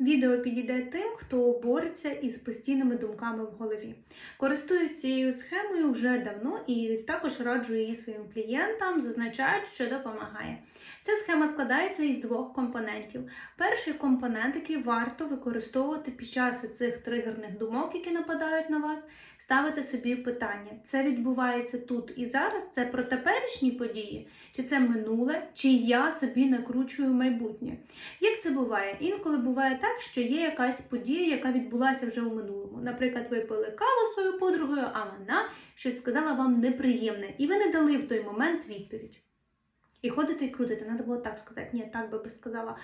Відео підійде тим, хто бореться із постійними думками в голові. Користуюсь цією схемою вже давно і також раджу її своїм клієнтам, зазначають, що допомагає. Ця схема складається із двох компонентів. Перший компонент, який варто використовувати під час цих тригерних думок, які нападають на вас, ставити собі питання: це відбувається тут і зараз, це про теперішні події, чи це минуле, чи я собі накручую майбутнє. Як це буває? Інколи буває так, що є якась подія, яка відбулася вже у минулому. Наприклад, ви пили каву своєю подругою, а вона щось сказала вам неприємне, і ви не дали в той момент відповідь. І ходите і крутите, треба було так сказати. Ні, так би сказала,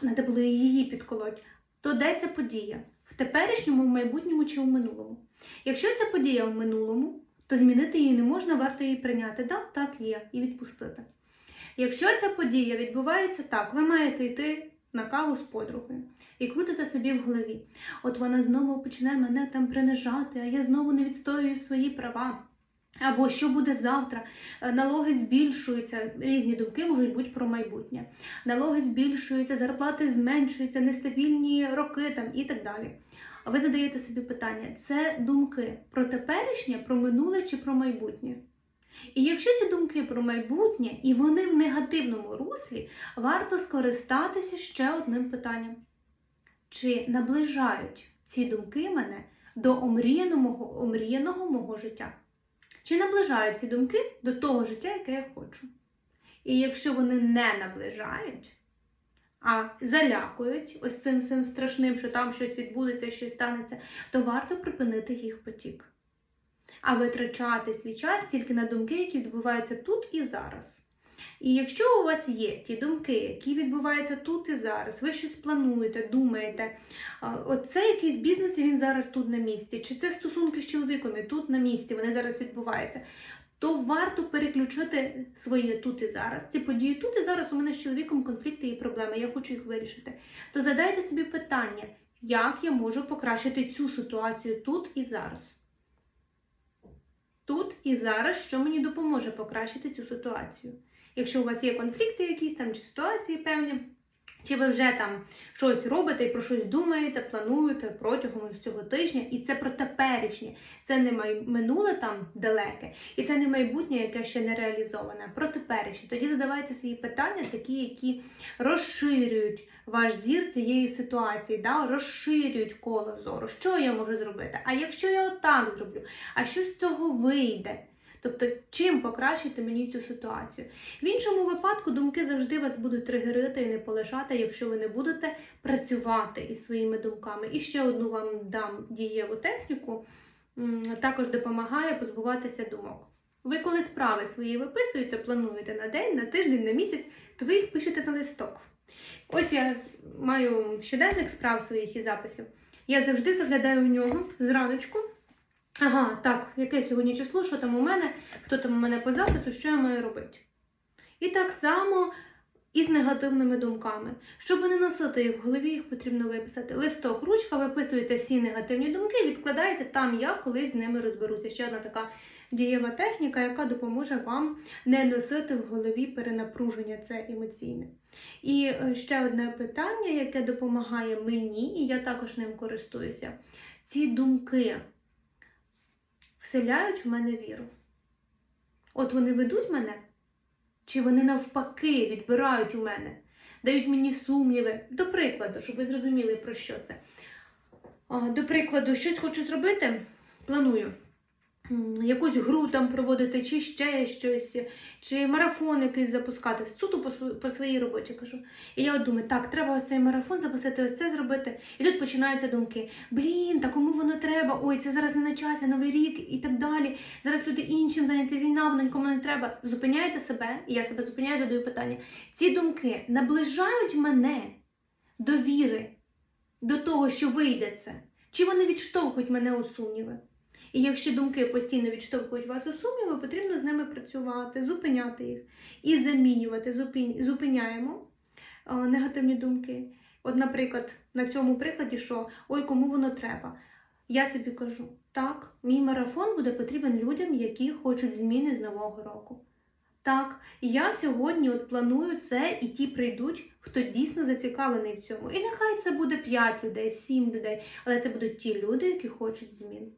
треба було її підколоть. То де ця подія? В теперішньому, в майбутньому чи в минулому? Якщо ця подія в минулому, то змінити її не можна, варто її прийняти. Да, так є, і відпустити. Якщо ця подія відбувається так, ви маєте йти на каву з подругою і крутите собі в голові. От вона знову почне мене там принижати, а я знову не відстоюю свої права. Або що буде завтра? Е, Налоги збільшуються, різні думки можуть бути про майбутнє. Налоги збільшуються, зарплати зменшуються, нестабільні роки там і так далі. Ви задаєте собі питання: це думки про теперішнє, про минуле чи про майбутнє? І якщо ці думки про майбутнє і вони в негативному руслі, варто скористатися ще одним питанням: чи наближають ці думки мене до омріяного, омріяного мого життя? Чи наближають ці думки до того життя, яке я хочу? І якщо вони не наближають, а залякують ось цим цим страшним, що там щось відбудеться, щось станеться, то варто припинити їх потік. А витрачати свій час тільки на думки, які відбуваються тут і зараз. І якщо у вас є ті думки, які відбуваються тут і зараз, ви щось плануєте, думаєте, оце якийсь бізнес, і він зараз тут на місці, чи це стосунки з чоловіком і тут на місці, вони зараз відбуваються, то варто переключити своє тут і зараз. Ці події тут і зараз у мене з чоловіком конфлікти і проблеми, я хочу їх вирішити. То задайте собі питання, як я можу покращити цю ситуацію тут і зараз. Тут і зараз, що мені допоможе покращити цю ситуацію. Якщо у вас є конфлікти якісь там чи ситуації певні, чи ви вже там щось робите і про щось думаєте, плануєте протягом цього тижня, і це про теперішнє, це не минуле там далеке, і це не майбутнє, яке ще не реалізоване, про теперішнє. Тоді задавайте свої питання, такі, які розширюють ваш зір цієї ситуації, да? розширюють коло зору. Що я можу зробити? А якщо я отак зроблю, а що з цього вийде? Тобто, чим покращити мені цю ситуацію? В іншому випадку думки завжди вас будуть тригерити і не полишати, якщо ви не будете працювати із своїми думками. І ще одну вам дам дієву техніку, також допомагає позбуватися думок. Ви коли справи свої виписуєте, плануєте на день, на тиждень, на місяць, то ви їх пишете на листок. Ось я маю щоденник справ своїх і записів. Я завжди заглядаю в нього зраночку. Ага, так, яке сьогодні число, що там у мене, хто там у мене по запису, що я маю робити. І так само і з негативними думками. Щоб не носити їх в голові, їх потрібно виписати. Листок, ручка, виписуєте всі негативні думки, відкладаєте там, я колись з ними розберуся. Ще одна така дієва техніка, яка допоможе вам не носити в голові перенапруження, це емоційне. І е, ще одне питання, яке допомагає мені, і я також ним користуюся. Ці думки вселяють в мене віру. От вони ведуть мене, чи вони навпаки відбирають у мене, дають мені сумніви. До прикладу, щоб ви зрозуміли, про що це. До прикладу, щось хочу зробити, планую. Якусь гру там проводити, чи ще щось, чи марафон якийсь запускати. Суто по, своїй роботі кажу. І я от думаю, так, треба ось цей марафон записати, ось це зробити. І тут починаються думки: блін, та кому воно треба? Ой, це зараз не на часі, новий рік і так далі. Зараз люди іншим зайняті війна, воно нікому не треба. Зупиняйте себе, і я себе зупиняю, задаю питання. Ці думки наближають мене до віри, до того, що вийде це? Чи вони відштовхують мене у сумніви? І якщо думки постійно відштовхують вас у сумніви, потрібно з ними працювати, зупиняти їх і замінювати. Зупиняємо е, негативні думки. От, наприклад, на цьому прикладі, що ой, кому воно треба. Я собі кажу, так, мій марафон буде потрібен людям, які хочуть зміни з нового року. Так, я сьогодні от планую це, і ті прийдуть, хто дійсно зацікавлений в цьому. І нехай це буде 5 людей, 7 людей, але це будуть ті люди, які хочуть змін.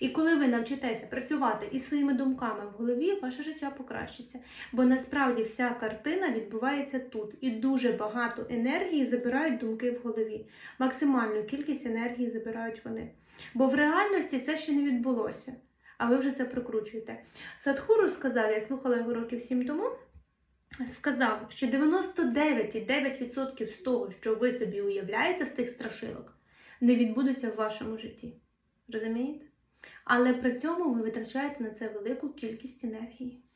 І коли ви навчитеся працювати із своїми думками в голові, ваше життя покращиться. Бо насправді вся картина відбувається тут, і дуже багато енергії забирають думки в голові. Максимальну кількість енергії забирають вони. Бо в реальності це ще не відбулося, а ви вже це прокручуєте. Садхуру сказав, я слухала його років 7 тому. Сказав, що 99,9% з того, що ви собі уявляєте з тих страшилок, не відбудеться в вашому житті. Розумієте? Але при цьому ви витрачаєте на це велику кількість енергії.